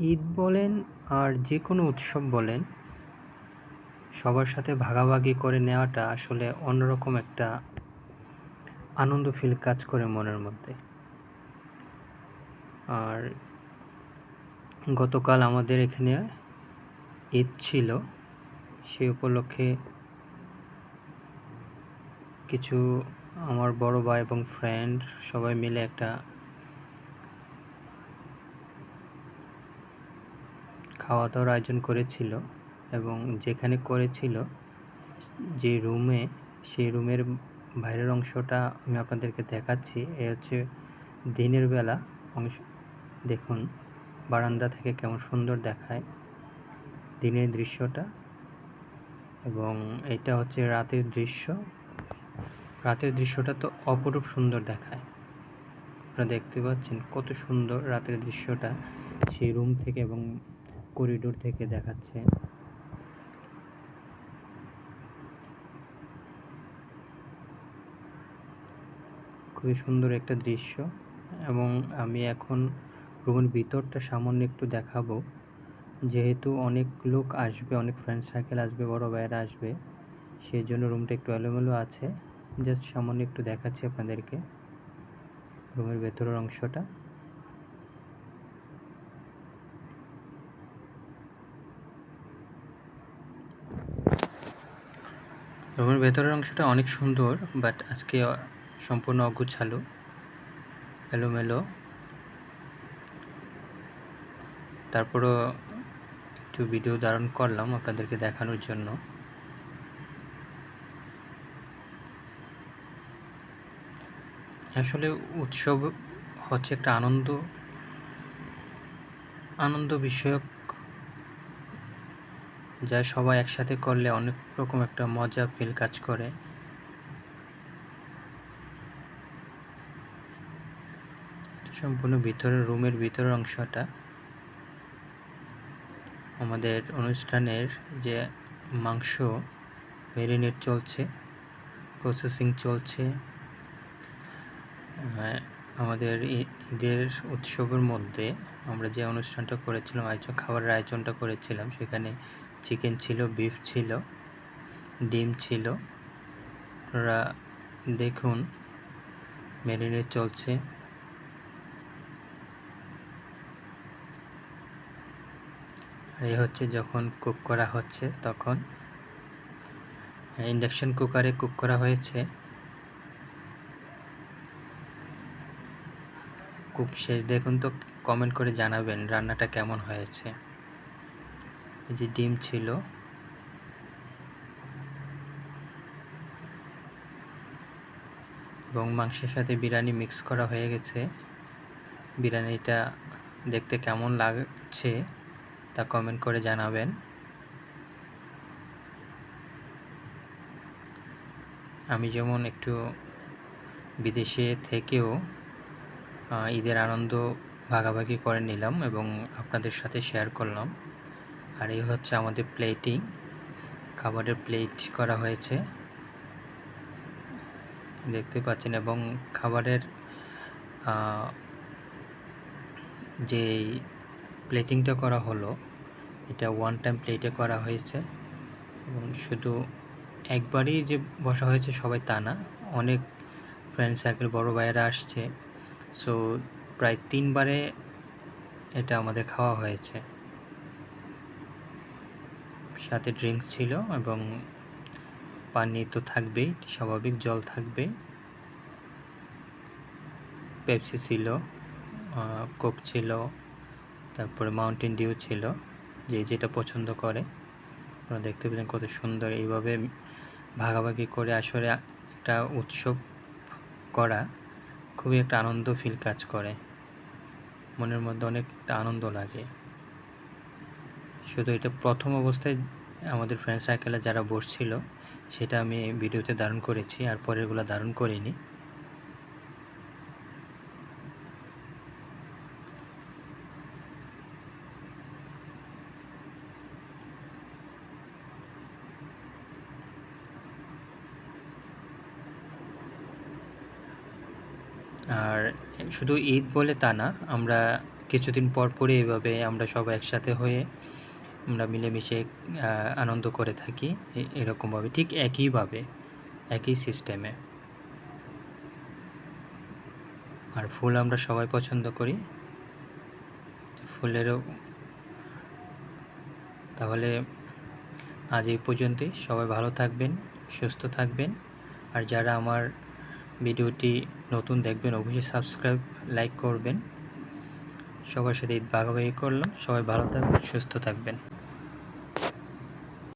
ঈদ বলেন আর যে কোনো উৎসব বলেন, সবার সাথে ভাগাভাগি করে নেওয়াটা আসলে অন্যরকম একটা আনন্দ ফিল কাজ করে মনের মধ্যে। আর গতকাল আমাদের এখানে ঈদ ছিল, সে উপলক্ষে কিছু আমার বড় ভাই এবং ফ্রেন্ড সবাই মিলে একটা খাওয়া দাওয়ার আয়োজন করেছিল এবং যেখানে করেছিল, যে রুমে সেই রুমের বাইরের অংশটা আমি আপনাদেরকে দেখাচ্ছি। এ হচ্ছে দিনের বেলা অংশ, দেখুন, বারান্দা থেকে কেমন সুন্দর দেখায় দিনের দৃশ্যটা এবং এটা হচ্ছে রাতের দৃশ্য। রাতের দৃশ্যটা তো অপরূপ সুন্দর দেখায়। আপনারা দেখতে পাচ্ছেন কত সুন্দর রাতের দৃশ্যটা সেই রুম থেকে এবং করিডোর থেকে দেখাচ্ছে। খুবই সুন্দর একটা দৃশ্য এবং আমি এখন রুমের ভিতরটা সামান্য একটু দেখাবো। যেহেতু অনেক লোক আসবে, অনেক ফ্রেন্ড সার্কেল আসবে, বড় ভাইয়েরা আসবে সেই জন্য রুমটা একটু এলোমেলো আছে। জাস্ট সামান্য একটু দেখাচ্ছি আপনাদেরকে। রুমের ভেতরের অংশটা। রুমের ভেতরের অংশটা অনেক সুন্দর বাট আজকে সম্পূর্ণ অগুছালো, এলোমেলো। তারপরও একটু ভিডিও ধারণ করলাম আপনাদেরকে দেখানোর জন্য। আসলে উৎসব হচ্ছে একটা আনন্দ আনন্দ বিষয়ক যা সবাই একসাথে করলে অনেক রকম একটা মজা ফিল কাজ করে। সম্পূর্ণ ভিতরের রুমের ভিতরের অংশটা আমাদের অনুষ্ঠানের যে মাংস মেরিনেট চলছে প্রসেসিং চলছে আমাদের ঈদের উৎসবের মধ্যে আমরা যে অনুষ্ঠানটা করেছিলাম, আয়োজন, খাবারের আয়োজনটা করেছিলাম, সেখানে চিকেন ছিল বিফ ছিল, ডিম ছিল। আপনারা দেখুন ম্যারিনেট চলছে। এই হচ্ছে যখন কুক করা হচ্ছে তখন। ইন্ডাকশন কুকারে কুক করা হয়েছে। কুক শেষ। দেখুন তো কমেন্ট করে জানাবেন রান্নাটা কেমন হয়েছে। যে ডিম ছিল। এবং মাংসের সাথে বিরিয়ানি মিক্স করা হয়ে গেছে। বিরিয়ানিটা দেখতে কেমন লাগছে তা কমেন্ট করে জানাবেন। আমি যেমন একটু বিদেশে থেকেও ঈদের আনন্দ ভাগাভাগি করে নিলাম এবং আপনাদের সাথে শেয়ার করলাম। আর এই হচ্ছে আমাদের প্লেটিং খাবারের প্লেট করা হয়েছে। দেখতে পাচ্ছেন এবং খাবারের যে প্লেটিংটা করা হলো, এটা ওয়ান টাইম প্লেটে করা হয়েছে। এবং শুধু একবারই যে বসা হয়েছে সবাই তা না, অনেক ফ্রেন্ড সার্কেল বড় ভাইয়েরা আসছে। সো প্রায় তিনবারে এটা আমাদের খাওয়া হয়েছে। সাথে ড্রিঙ্কস ছিল এবং পানি তো থাকবেই, স্বাভাবিক জল থাকবে পেপসি ছিল কোক ছিল, তারপরে মাউন্টেন ডিউ ছিল, যে যেটা পছন্দ করে। আপনারা দেখতে পেলেন কত সুন্দর এইভাবে ভাগাভাগি করে আসলে একটা উৎসব করা খুবই একটা আনন্দ ফিল কাজ করে। মনের মধ্যে অনেকটা আনন্দ লাগে। শুধু এটা প্রথম অবস্থায় আমাদের ফ্রেন্ড সার্কেলে যারা বসছিল, সেটা আমি ভিডিওতে ধারণ করেছি, আর পরেরগুলো ধারণ করিনি। আর শুধু ঈদ বলে তা না, আমরা কিছুদিন পর পরই এভাবে আমরা সবাই একসাথে হয়ে আমরা মিলেমিশে আনন্দ করে থাকি এরকমভাবে, ঠিক একইভাবে, একই সিস্টেমে। আর ফুল আমরা সবাই পছন্দ করি। ফুলেরও তাহলে আজ এই পর্যন্তই। সবাই ভালো থাকবেন, সুস্থ থাকবেন। আর যারা আমার ভিডিওটি নতুন দেখবেন, অবশ্যই সাবস্ক্রাইব, লাইক করবেন। সবার সাথে ঈদ ভাগাভাগি করলাম। সবাই ভালো থাকবেন, সুস্থ থাকবেন।